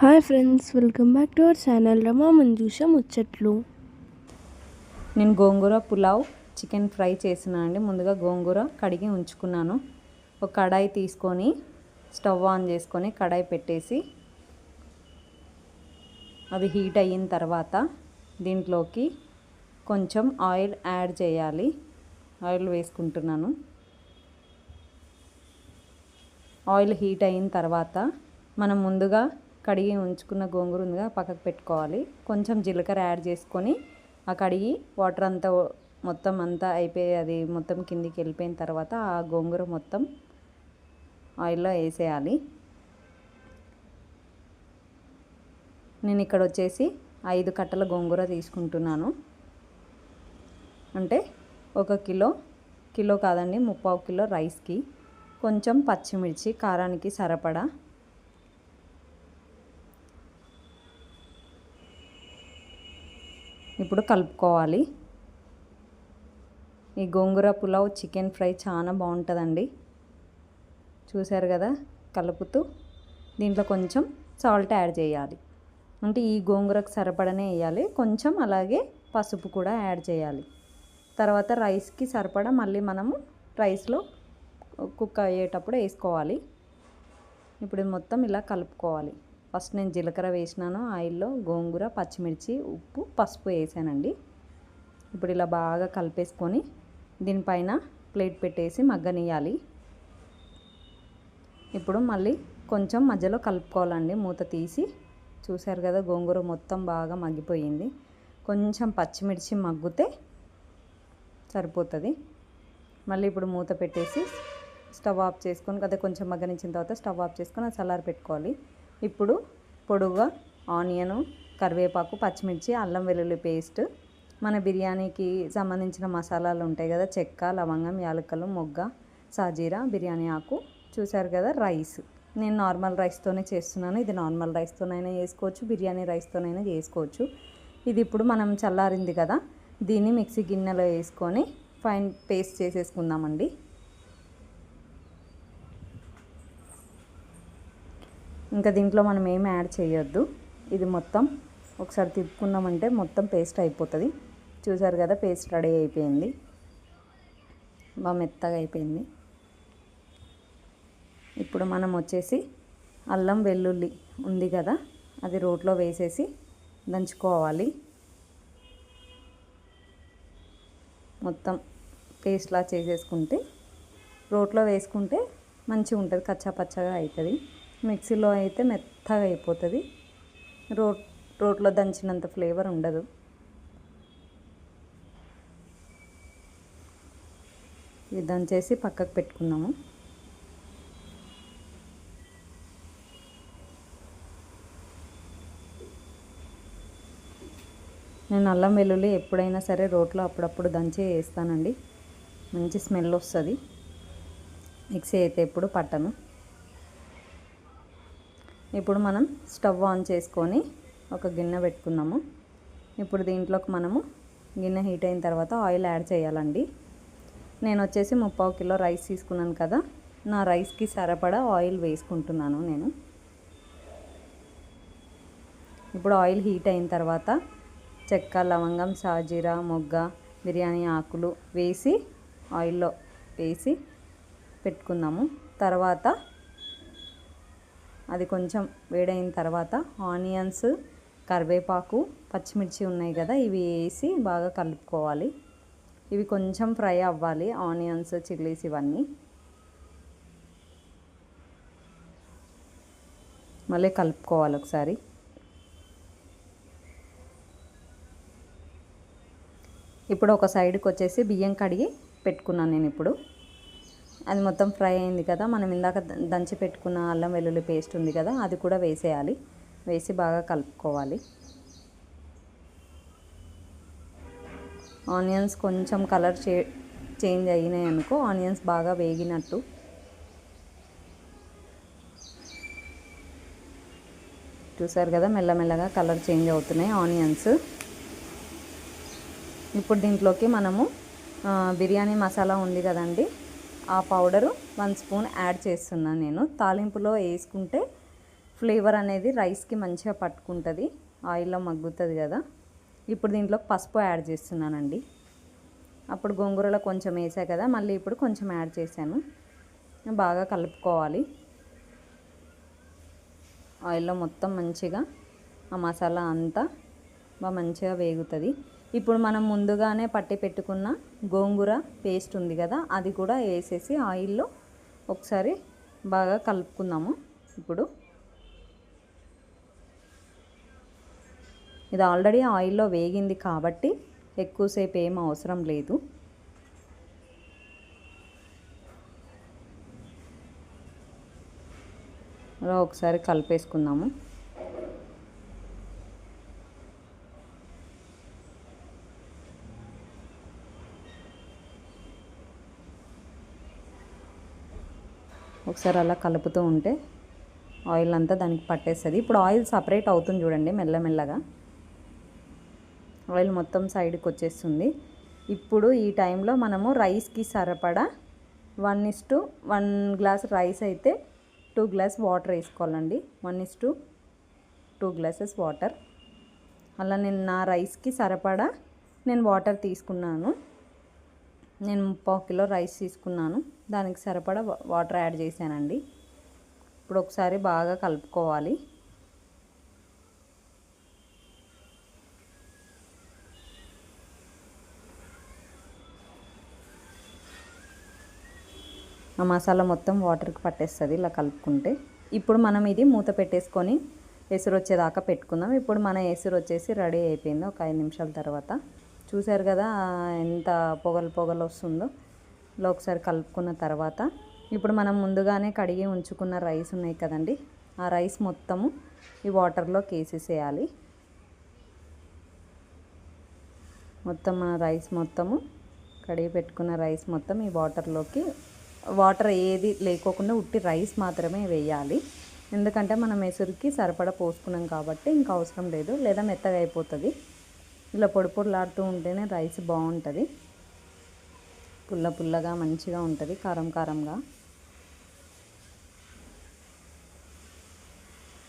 Hi friends welcome back to our channel Rama Manjusha ముచ్చట్లు. నేను గోంగూర pulao chicken fry చేసిన అండి. ముందుగా గోంగూర కడిగి ఉంచుకున్నాను. ఒక కడాయి తీసుకొని స్టవ్ ఆన్ చేసుకొని కడాయి పెట్టేసి అది హీట్ అయిన తర్వాత దీంట్లోకి కొంచెం ఆయిల్ యాడ్ చేయాలి. ఆయిల్ వేసుకుంటున్నాను. ఆయిల్ హీట్ అయిన తర్వాత మనం ముందుగా కడిగి ఉంచుకున్న గోంగూర ఉందిగా పక్కకు పెట్టుకోవాలి. కొంచెం జీలకర్ర యాడ్ చేసుకొని ఆ కడిగి వాటర్ అంతా మొత్తం అంతా అయిపోయి అది మొత్తం కిందికి వెళ్ళిపోయిన తర్వాత ఆ గోంగూర మొత్తం ఆయిల్లో వేసేయాలి. నేను ఇక్కడ వచ్చేసి ఐదు కట్టల గోంగూర తీసుకుంటున్నాను. అంటే ఒక కిలో కిలో కాదండి ముప్పావు కిలో రైస్కి. కొంచెం పచ్చిమిర్చి కారానికి సరిపడా కూడా కలుపుకోవాలి. ఈ గోంగూర పులావ్ చికెన్ ఫ్రై చాలా బాగుంటుందండి. చూశారు కదా? కలుపుతూ దీంట్లో కొంచెం సాల్ట్ యాడ్ చేయాలి. అంటే ఈ గోంగూరకు సరిపడనే వేయాలి. కొంచెం అలాగే పసుపు కూడా యాడ్ చేయాలి. తర్వాత రైస్కి సరిపడా మళ్ళీ మనము రైస్లో కుక్ అయ్యేటప్పుడు వేసుకోవాలి. ఇప్పుడు మొత్తం ఇలా కలుపుకోవాలి. ఫస్ట్ నేను జీలకర్ర వేసినాను ఆయిల్లో గోంగూర పచ్చిమిర్చి ఉప్పు పసుపు వేసానండి. ఇప్పుడు ఇలా బాగా కలిపేసుకొని దీనిపైన ప్లేట్ పెట్టేసి మగ్గనియాలి ఇప్పుడు మళ్ళీ కొంచెం మధ్యలో కలుపుకోవాలండి మూత తీసి. చూశారు కదా గోంగూర మొత్తం బాగా మగ్గిపోయింది. కొంచెం పచ్చిమిర్చి మగ్గితే సరిపోతుంది. మళ్ళీ ఇప్పుడు మూత పెట్టేసి స్టవ్ ఆఫ్ చేసుకొని అదే కొంచెం మగ్గనించిన తర్వాత స్టవ్ ఆఫ్ చేసుకొని అది చల్లారి పెట్టుకోవాలి. ఇప్పుడు పొడుగా ఆనియను కరివేపాకు పచ్చిమిర్చి అల్లం వెల్లుల్లి పేస్ట్. మన బిర్యానీకి సంబంధించిన మసాలాలు ఉంటాయి కదా చెక్క లవంగం యాలకులు మొగ్గ సాజీరా బిర్యానీ ఆకు. చూశారు కదా రైస్. నేను నార్మల్ రైస్తోనే చేస్తున్నాను. ఇది నార్మల్ రైస్తోనైనా చేసుకోవచ్చు బిర్యానీ రైస్తోనైనా చేసుకోవచ్చు. ఇది ఇప్పుడు మనం చల్లారింది కదా దీన్ని మిక్సీ గిన్నెలో వేసుకొని ఫైన్ పేస్ట్ చేసేసుకుందామండి. ఇంకా దీంట్లో మనం ఏం యాడ్ చేయొద్దు. ఇది మొత్తం ఒకసారి తిప్పుకున్నామంటే మొత్తం పేస్ట్ అయిపోతుంది. చూసారు కదా పేస్ట్ రెడీ అయిపోయింది. బాగా మెత్తగా అయిపోయింది. ఇప్పుడు మనం వచ్చేసి అల్లం వెల్లుల్లి ఉంది కదా అది రోట్లో వేసేసి దంచుకోవాలి. మొత్తం పేస్ట్లా చేసేసుకుంటే రోట్లో వేసుకుంటే మంచిగా ఉంటుంది కచ్చా పచ్చగా అవుతుంది మిక్సీలో అయితే మెత్తగా అయిపోతుంది. రోట్ రోట్లో దంచినంత ఫ్లేవర్ ఉండదు. ఇది దంచేసి పక్కకు పెట్టుకుందాము. నేను అల్లం వెల్లుల్లి ఎప్పుడైనా సరే రోట్లో అప్పుడప్పుడు దంచి వేస్తానండి. మంచి స్మెల్ వస్తుంది. మిక్సీ అయితే ఎప్పుడు పట్టను. ఇప్పుడు మనం స్టవ్ ఆన్ చేసుకొని ఒక గిన్నె పెట్టుకున్నాము. ఇప్పుడు దీంట్లోకి మనము గిన్నె హీట్ అయిన తర్వాత ఆయిల్ యాడ్ చేయాలండి. నేను వచ్చేసి ముప్పావు కిలో రైస్ తీసుకున్నాను కదా నా రైస్కి సరిపడా ఆయిల్ వేసుకుంటున్నాను నేను. ఇప్పుడు ఆయిల్ హీట్ అయిన తర్వాత చెక్క లవంగం షాజీరా మొగ్గ బిర్యానీ ఆకులు వేసి ఆయిల్లో వేసి పెట్టుకుందాము తర్వాత అది కొంచెం వేడైన తర్వాత ఆనియన్స్ కరివేపాకు పచ్చిమిర్చి ఉన్నాయి కదా ఇవి వేసి బాగా కలుపుకోవాలి. ఇవి కొంచెం ఫ్రై అవ్వాలి ఆనియన్స్ చిల్లీస్ ఇవన్నీ. మళ్ళీ కలుపుకోవాలి ఒకసారి. ఇప్పుడు ఒక సైడ్కి వచ్చేసి బియ్యం కడిగి పెట్టుకున్నాను నేను ఇప్పుడు. అది మొత్తం ఫ్రై అయింది కదా. మనం ఇందాక దంచి పెట్టుకున్న అల్లం వెల్లుల్లి పేస్ట్ ఉంది కదా అది కూడా వేసేయాలి. వేసి బాగా కలుపుకోవాలి. ఆనియన్స్ కొంచెం కలర్ చే చేంజ్ అయినాయి అనుకో ఆనియన్స్ బాగా వేగినట్టు. చూసారు కదా మెల్లమెల్లగా కలర్ చేంజ్ అవుతున్నాయి ఆనియన్స్. ఇప్పుడు దీంట్లోకి మనము బిర్యానీ మసాలా ఉంది కదండి. ఆ పౌడరు వన్ స్పూన్ యాడ్ చేస్తున్నాను నేను. తాలింపులో వేసుకుంటే ఫ్లేవర్ అనేది రైస్కి మంచిగా పట్టుకుంటుంది ఆయిల్లో మగ్గుతుంది కదా. ఇప్పుడు దీంట్లో పసుపు యాడ్ చేస్తున్నానండి. అప్పుడు గోంగూరలో కొంచెం వేసా కదా మళ్ళీ ఇప్పుడు కొంచెం యాడ్ చేశాను. బాగా కలుపుకోవాలి. ఆయిల్లో మొత్తం మంచిగా ఆ మసాలా అంతా బాగా మంచిగా వేగుతుంది. ఇప్పుడు మనం ముందుగానే పట్టి పెట్టుకున్న గోంగూర పేస్ట్ ఉంది కదా అది కూడా వేసేసి ఆయిల్లో ఒకసారి బాగా కలుపుకుందాము. ఇప్పుడు ఇది ఆల్రెడీ ఆయిల్లో వేగింది కాబట్టి ఎక్కువసేపు ఏం అవసరం లేదు. అలా ఒకసారి కలిపేసుకుందాము. ఒకసారి అలా కలుపుతూ ఉంటే ఆయిల్ అంతా దానికి పట్టేస్తుంది. ఇప్పుడు ఆయిల్ సపరేట్ అవుతుంది చూడండి మెల్లమెల్లగా. ఆయిల్ మొత్తం సైడ్కి వచ్చేస్తుంది. ఇప్పుడు ఈ టైంలో మనము రైస్కి సరిపడా one is to one glass rice అయితే టూ గ్లాస్ వాటర్ వేసుకోవాలండి. One is to two glasses water. అలా నేను నా రైస్కి సరిపడా నేను వాటర్ తీసుకున్నాను. నేను ముప్పావు కిలో రైస్ తీసుకున్నాను. దానికి సరిపడా వాటర్ యాడ్ చేశానండి. ఇప్పుడు ఒకసారి బాగా కలుపుకోవాలి. ఆ మసాలా మొత్తం వాటర్కి పట్టేస్తుంది ఇలా కలుపుకుంటే. ఇప్పుడు మనం ఇది మూత పెట్టేసుకొని ఎసురు వచ్చేదాకా పెట్టుకుందాం. ఇప్పుడు మన ఎసురు వచ్చేసి రెడీ అయిపోయింది. ఒక ఐదు నిమిషాల తర్వాత చూశారు కదా ఎంత పొగలు పొగలు వస్తుందో. ఇలా ఒకసారి కలుపుకున్న తర్వాత ఇప్పుడు మనం ముందుగానే కడిగి ఉంచుకున్న రైస్ ఉన్నాయి కదండి. ఆ రైస్ మొత్తము ఈ వాటర్లో వేసేసేయాలి మొత్తం మన రైస్ మొత్తము కడిగి పెట్టుకున్న రైస్ మొత్తం ఈ వాటర్లోకి వాటర్ ఏది లేకోకుండా ఉట్టి రైస్ మాత్రమే వేయాలి. ఎందుకంటే మనం ఎసురుకి సరిపడా పోసుకున్నాం కాబట్టి ఇంకా అవసరం లేదు లేదా మెత్తగా అయిపోతుంది. ఇలా పొడి పొడిలాడుతూ ఉంటేనే రైస్ బాగుంటుంది. పుల్ల పుల్లగా మంచిగా ఉంటుంది కారం కారంగా.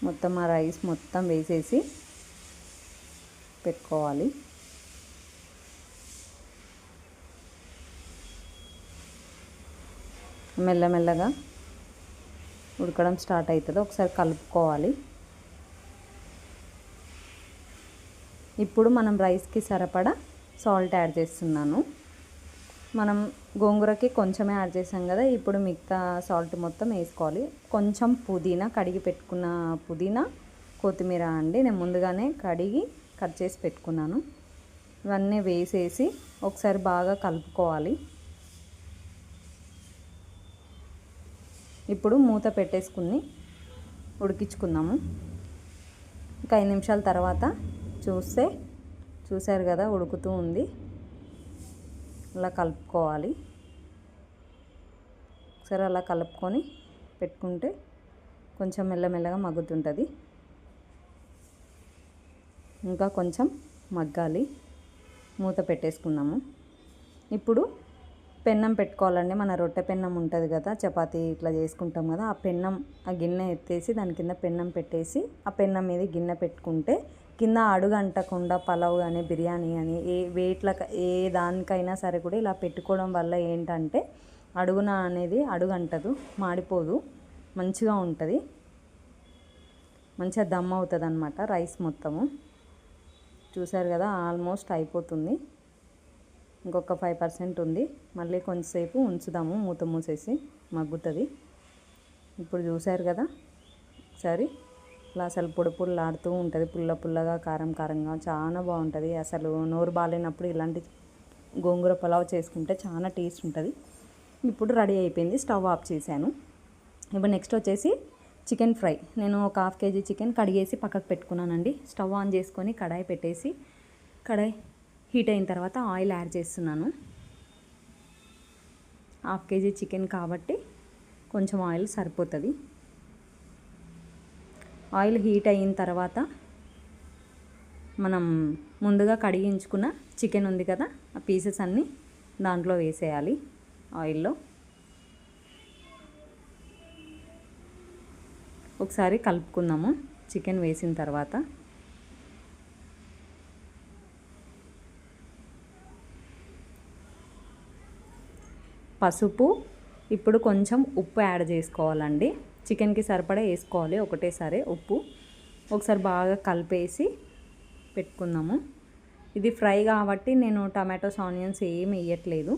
మొత్తం ఆ రైస్ మొత్తం వేసేసి పెట్టుకోవాలి. మెల్లమెల్లగా ఉడకడం స్టార్ట్ అవుతుంది. ఒకసారి కలుపుకోవాలి. ఇప్పుడు మనం రైస్కి సరిపడా సాల్ట్ యాడ్ చేస్తున్నాను. మనం గోంగూరకి కొంచెమే యాడ్ చేసాం కదా ఇప్పుడు మిగతా సాల్ట్ మొత్తం వేసుకోవాలి. కొంచెం పుదీనా కడిగి పెట్టుకున్న పుదీనా కొత్తిమీర అండి. నేను ముందుగానే కడిగి కట్ చేసి పెట్టుకున్నాను. ఇవన్నీ వేసేసి ఒకసారి బాగా కలుపుకోవాలి. ఇప్పుడు మూత పెట్టేసుకుని ఉడికించుకుందాము. ఒక ఐదు నిమిషాల తర్వాత చూస్తే చూశారు కదా ఉడుకుతూ ఉంది. అలా కలుపుకోవాలి. ఒకసారి అలా కలుపుకొని పెట్టుకుంటే కొంచెం మెల్లమెల్లగా మగ్గుతుంటుంది. ఇంకా కొంచెం మగ్గాలి. మూత పెట్టేసుకున్నాము. ఇప్పుడు పెన్నం పెట్టుకోవాలండి. మన రొట్టె పెన్నం ఉంటుంది కదా చపాతీ ఇట్లా చేసుకుంటాం కదా ఆ పెన్నం ఆ గిన్నె ఎత్తేసి దాని కింద పెన్నం పెట్టేసి ఆ పెన్నం మీద గిన్నె పెట్టుకుంటే కింద అడుగు అంటకుండా పలావ్ కానీ బిర్యానీ కానీ ఏ వేట్ల ఏ దానికైనా సరే కూడా ఇలా పెట్టుకోవడం వల్ల ఏంటంటే అడుగున అనేది అడుగు అంటదు మాడిపోదు మంచిగా ఉంటుంది. మంచిగా దమ్ అవుతుంది అనమాట రైస్ మొత్తము. చూసారు కదా ఆల్మోస్ట్ అయిపోతుంది. ఇంకొక ఫైవ్ పర్సెంట్ ఉంది. మళ్ళీ కొంచెంసేపు ఉంచుదాము మూత మూసేసి మగ్గుతుంది. ఇప్పుడు చూసారు కదా సరే. ఇలా అసలు పొడి పొడిలాడుతూ ఉంటుంది. పుల్ల పుల్లగా కారం కారంగా చాలా బాగుంటుంది. అసలు నోరు బాగాలేనప్పుడు ఇలాంటి గోంగూర పులావ్ చేసుకుంటే చాలా టేస్ట్ ఉంటుంది. ఇప్పుడు రెడీ అయిపోయింది. స్టవ్ ఆఫ్ చేశాను. ఇప్పుడు నెక్స్ట్ వచ్చేసి చికెన్ ఫ్రై. నేను ఒక హాఫ్ కేజీ చికెన్ కడిగేసి పక్కకు పెట్టుకున్నానండి. స్టవ్ ఆన్ చేసుకొని కడాయి పెట్టేసి కడాయి హీట్ అయిన తర్వాత ఆయిల్ యాడ్ చేస్తున్నాను. హాఫ్ కేజీ చికెన్ కాబట్టి కొంచెం ఆయిల్ సరిపోతుంది. ఆయిల్ హీట్ అయిన తర్వాత మనం ముందుగా కడిగించుకున్న చికెన్ ఉంది కదా ఆ పీసెస్ అన్నీ దాంట్లో వేసేయాలి ఆయిల్లో. ఒకసారి కలుపుకుందాము చికెన్ వేసిన తర్వాత. పసుపు ఇప్పుడు కొంచెం ఉప్పు యాడ్ చేసుకోవాలండి. చికెన్కి సరిపడా వేసుకోవాలి. ఒకటేసారి ఉప్పు ఒకసారి బాగా కలిపేసి పెట్టుకుందాము. ఇది ఫ్రై కాబట్టి నేను టమాటోస్ ఆనియన్స్ ఏమి వేయట్లేదు.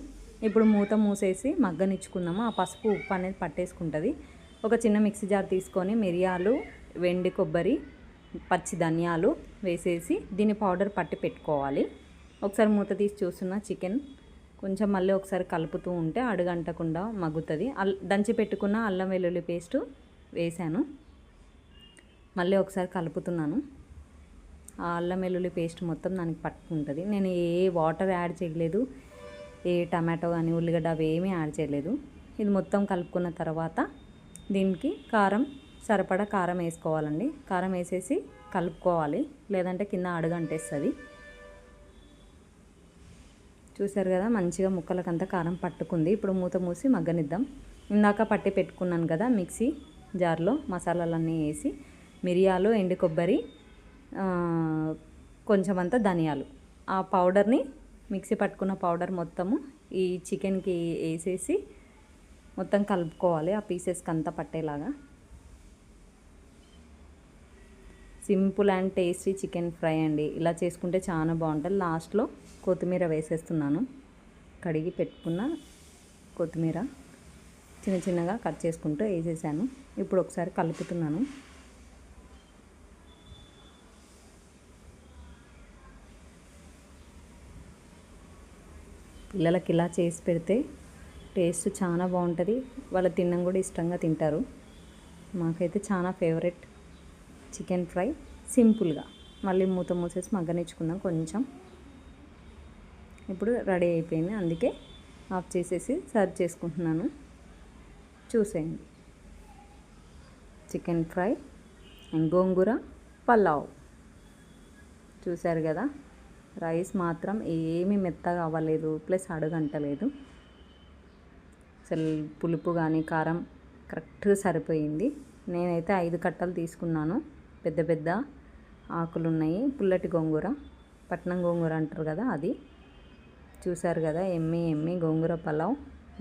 ఇప్పుడు మూత మూసేసి మగ్గనిచ్చుకుందాము. ఆ పసుపు ఉప్పు అనేది పట్టేసుకుంటుంది. ఒక చిన్న మిక్సీ జార్ తీసుకొని మిరియాలు వెండి కొబ్బరి పచ్చి ధనియాలు వేసేసి దీన్ని పౌడర్ పట్టి పెట్టుకోవాలి. ఒకసారి మూత తీసి చూస్తున్న చికెన్ కొంచెం మళ్ళీ ఒకసారి కలుపుతూ ఉంటే అడుగంటకుండా మగ్గుతుంది. అల్ దంచి పెట్టుకున్న అల్లం వెల్లుల్లి పేస్టు వేసాను. మళ్ళీ ఒకసారి కలుపుతున్నాను. ఆ అల్లం వెల్లుల్లి పేస్ట్ మొత్తం దానికి పట్టుకుంటుంది. నేను ఏ వాటర్ యాడ్ చేయలేదు ఏ టమాటో కానీ ఉల్లిగడ్డ అవి ఏమీ యాడ్ చేయలేదు. ఇది మొత్తం కలుపుకున్న తర్వాత దీనికి కారం సరిపడా కారం వేసుకోవాలండి. కారం వేసేసి కలుపుకోవాలి. లేదంటే కింద అడుగంటేస్తుంది. చూసారు కదా మంచిగా ముక్కలకంతా కారం పట్టుకుంది. ఇప్పుడు మూత మూసి మగ్గనిద్దాం. ఇందాక పట్టి పెట్టుకున్నాను కదా మిక్సీ జార్లో మసాలాలన్నీ వేసి మిరియాలు ఎండు కొబ్బరి కొంచెం అంతా ధనియాలు. ఆ పౌడర్ని మిక్సీ పట్టుకున్న పౌడర్ మొత్తము ఈ చికెన్కి వేసేసి మొత్తం కలుపుకోవాలి ఆ పీసెస్కి అంతా పట్టేలాగా. Simple and tasty chicken fry అండి. ఇలా చేసుకుంటే చాలా బాగుంటుంది. లాస్ట్లో కొత్తిమీర వేసేస్తున్నాను. కడిగి పెట్టుకున్న కొత్తిమీర చిన్న చిన్నగా కట్ చేసుకుంటూ వేసేసాను. ఇప్పుడు ఒకసారి కలుపుతున్నాను. పిల్లలకి ఇలా చేసి పెడితే టేస్ట్ చాలా బాగుంటుంది. వాళ్ళు తినడం కూడా ఇష్టంగా తింటారు. మాకైతే చాలా ఫేవరెట్ చికెన్ ఫ్రై సింపుల్గా. మళ్ళీ మూత మూసేసి మగ్గనిచ్చుకుందాం కొంచెం. ఇప్పుడు రెడీ అయిపోయింది. అందుకే ఆఫ్ చేసేసి సర్వ్ చేసుకుంటున్నాను. చూసేయండి. చికెన్ ఫ్రై అండ్ గోంగూర పలావ్. చూశారు కదా? రైస్ మాత్రం ఏమీ మెత్తగా అవ్వలేదు. ప్లస్ అడుగంటలేదు అసలు పులుపు కానీ కారం కరెక్ట్గా సరిపోయింది. నేనైతే ఐదు కట్టలు తీసుకున్నాను. పెద్ద పెద్ద ఆకులు ఉన్నాయి పుల్లటి గోంగూర పట్నం గోంగూర అంటారు కదా అది. చూసారు కదా ఎమ్మి ఎమ్మి గోంగూర పలావ్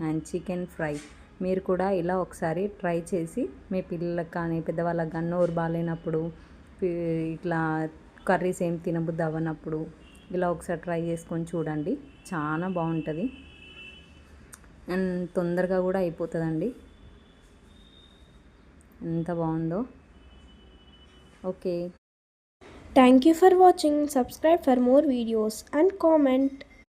అండ్ చికెన్ ఫ్రై. మీరు కూడా ఇలా ఒకసారి ట్రై చేసి మీ పిల్లలకు కానీ పెద్దవాళ్ళకి కానీ నోరు బాగాలేనప్పుడు ఇట్లా కర్రీస్ ఏం తినబుద్ది అవ్వనప్పుడు ఇలా ఒకసారి ట్రై చేసుకొని చూడండి. చాలా బాగుంటుంది. అండ్ తొందరగా కూడా అయిపోతుందండి. ఎంత బాగుందో. Okay Thank you for watching. Subscribe for more videos and comment.